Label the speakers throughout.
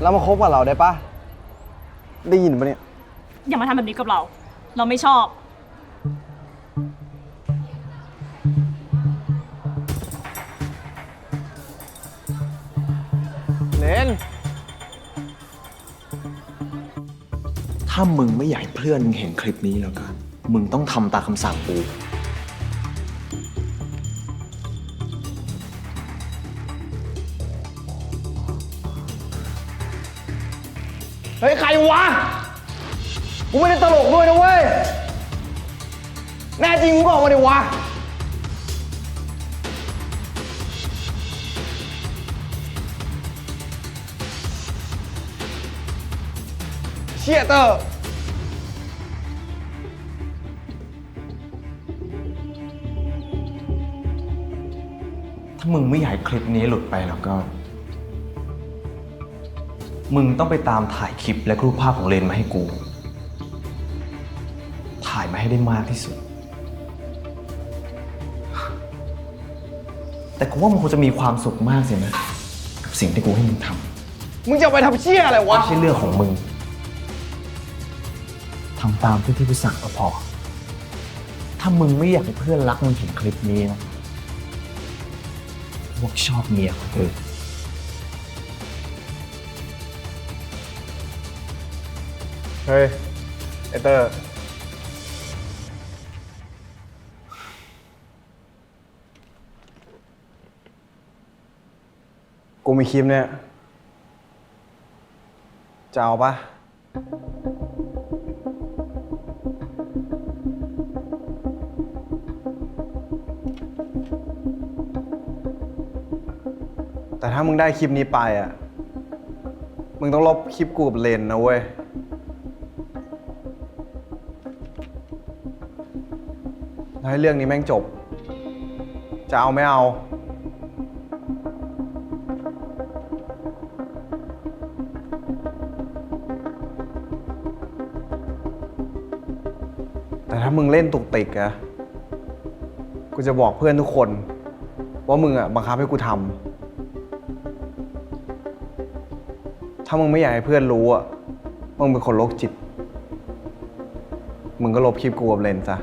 Speaker 1: แล้วมาคบกับเราได้ปะได้ยินปะเนี่ย
Speaker 2: อย่ามาทำแบบนี้กับเรา เราไม่ชอบ
Speaker 1: เน้น
Speaker 3: ถ้ามึงไม่อยากให้เพื่อนมึงเห็นคลิปนี้แล้วกันมึงต้องทำตามคำสั่งกู
Speaker 1: เฮ้ยใครวะ กูไม่ได้ตลกด้วยนะเว้ย แน่จริงมึงก็ออกมาดิวะ เชี่ยเตอร์
Speaker 3: ถ้ามึงไม่อยากให้คลิปนี้หลุดไปแล้วก็ มึงต้องไปตามถ่ายคลิปและรูปภาพของเลนมาให้กู ถ่ายมาให้ได้มากที่สุด แต่กูว่ามึงคงจะมีความสุขมากสินะกับสิ่งที่กูให้มึงทำ
Speaker 1: มึงจะเอาไปทำเชี่ยอะไรวะ
Speaker 3: ไม่ใช่เรื่องของมึง ทำตามที่ที่กูสั่งก็พอ ถ้ามึงไม่อยากให้เพื่อนรักมึงเห็นคลิปนี้นะพวกชอบเมียคนอื่น
Speaker 1: เเฮ้ยไอเตอร์ กูมีคลิปเนี่ย จะเอาปะแต่ถ้ามึงได้คลิปนี้ไปอะ มึงต้องลบคลิปกูกับเลนนะเว้ย ให้เรื่องนี้แม่งจบ จะเอาไม่เอา แต่ถ้ามึงเล่นตุกติกอะกูจะบอกเพื่อนทุกคน ว่ามึงอะบังคับให้กูทำถ้ามึงไม่อยากให้เพื่อนรู้อะมึงเป็นคนโรคจิต มึงก็ลบคลิปกูกับเลนซะ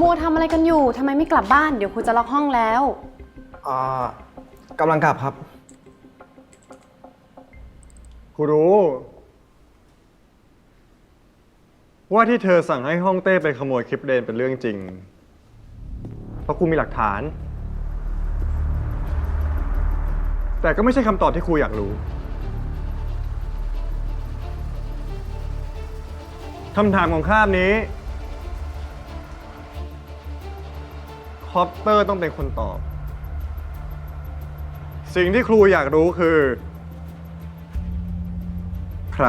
Speaker 4: มัวทำอะไรกันอยู่ทำไมไม่กลับบ้านเดี๋ยวครูจะล็อกห้องแล้ว
Speaker 1: อ่ากำลังกลับครับ
Speaker 5: กูรู้ ว่าที่เธอสั่งให้ห้องเต้ไปขโมยคลิปเดนเป็นเรื่องจริง เพราะกูมีหลักฐาน แต่ก็ไม่ใช่คำตอบที่ครูอยากรู้คำถามของข้ามนี้ คอปเตอร์ต้องเป็นคนตอบ สิ่งที่ครูอยากรู้คือ ใคร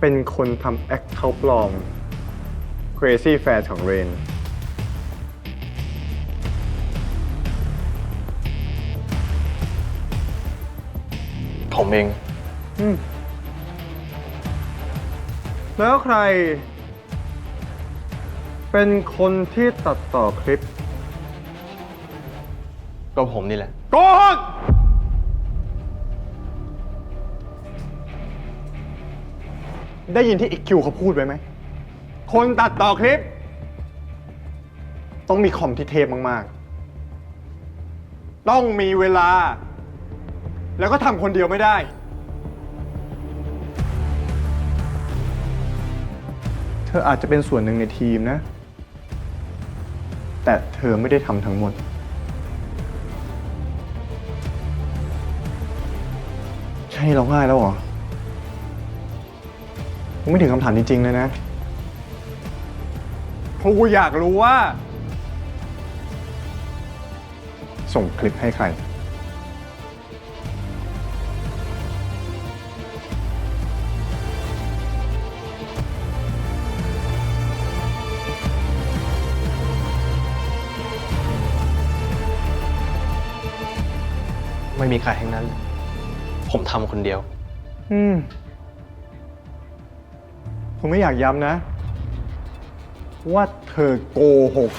Speaker 5: เป็นคนทำแอคเคาท์ปลอม Crazy f a n ของเรน
Speaker 3: ผมเอง
Speaker 5: แล้วใคร เป็นคนที่ตัดต่อคลิป
Speaker 3: ก็ผมนี่แหละ
Speaker 5: โกหกได้ยินที่อีกคิวเขาพูดไว้ไหม คนตัดต่อคลิป ต้องมีคอมที่เทพมาก ๆ ต้องมีเวลา แล้วก็ทำคนเดียวไม่ได้ เธออาจจะเป็นส่วนหนึ่งในทีมนะ แต่เธอไม่ได้ทำทั้งหมด ใช่ร้องไห้แล้วเหรอกูไม่ถึงคำถามจริงๆเลยนะเพราะกูอยากรู้ว่า ส่งคลิปให้ใคร
Speaker 6: ไม่มีใครทั้งนั้น ผมทำคนเดียว
Speaker 5: อืม ผมไม่อยากย้ำนะ ว่าเธอโกหก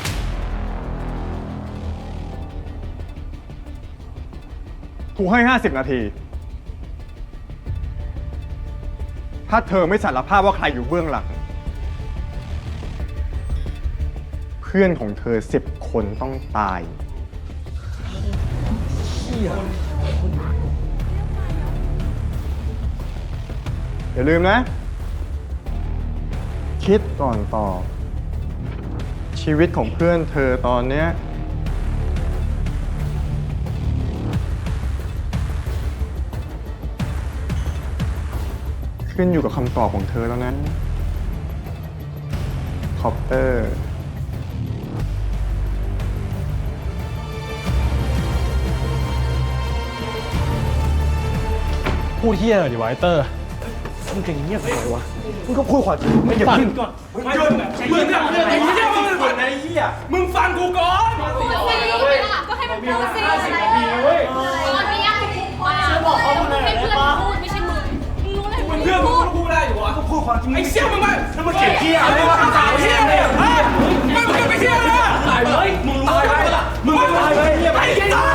Speaker 5: ถูกให้ 50 นาที ถ้าเธอไม่สารภาพว่าใครอยู่เบื้องหลัง เพื่อนของเธอสิบคนต้องตาย อย่าลืมนะ คิดก่อนตอบชีวิตของเพื่อนเธอตอนเนี้ยขึ้นอยู่กับคำตอบของเธอแล้วนั้นคอปเตอร์
Speaker 7: พูดเที่ยหน่อยดิวะไอเตอร์มึงจะเงียบไปไหนวะมึงก็พูดความจริงไม่หยุดพึ่งก่อนมึงหยุดมึงหยุดไอ้เหี้ยมึงหยุดไอ้เหี้ยมึงฟังกูก่อนพูดสิ
Speaker 8: ก็ให้มันพูดสิตอนนี้ยังพูดฉันบอกเขาพูดอะไรเพื่อนพูดไม่ใช่มึงมึงรู้เลย
Speaker 7: มึงเพื่อนพูดพูดได้อยู่วะก็พูดความจริงไอ้เชี่ยมึงมาแล้วมึงเกลียดเหี้ยอไรวะ
Speaker 3: เหี้ย
Speaker 8: เลยฮะมึงก็
Speaker 7: ไป
Speaker 8: เที่ยเลย
Speaker 7: ตายเลย
Speaker 3: มึงตายไปมึงตายไปไอ้เหี้ย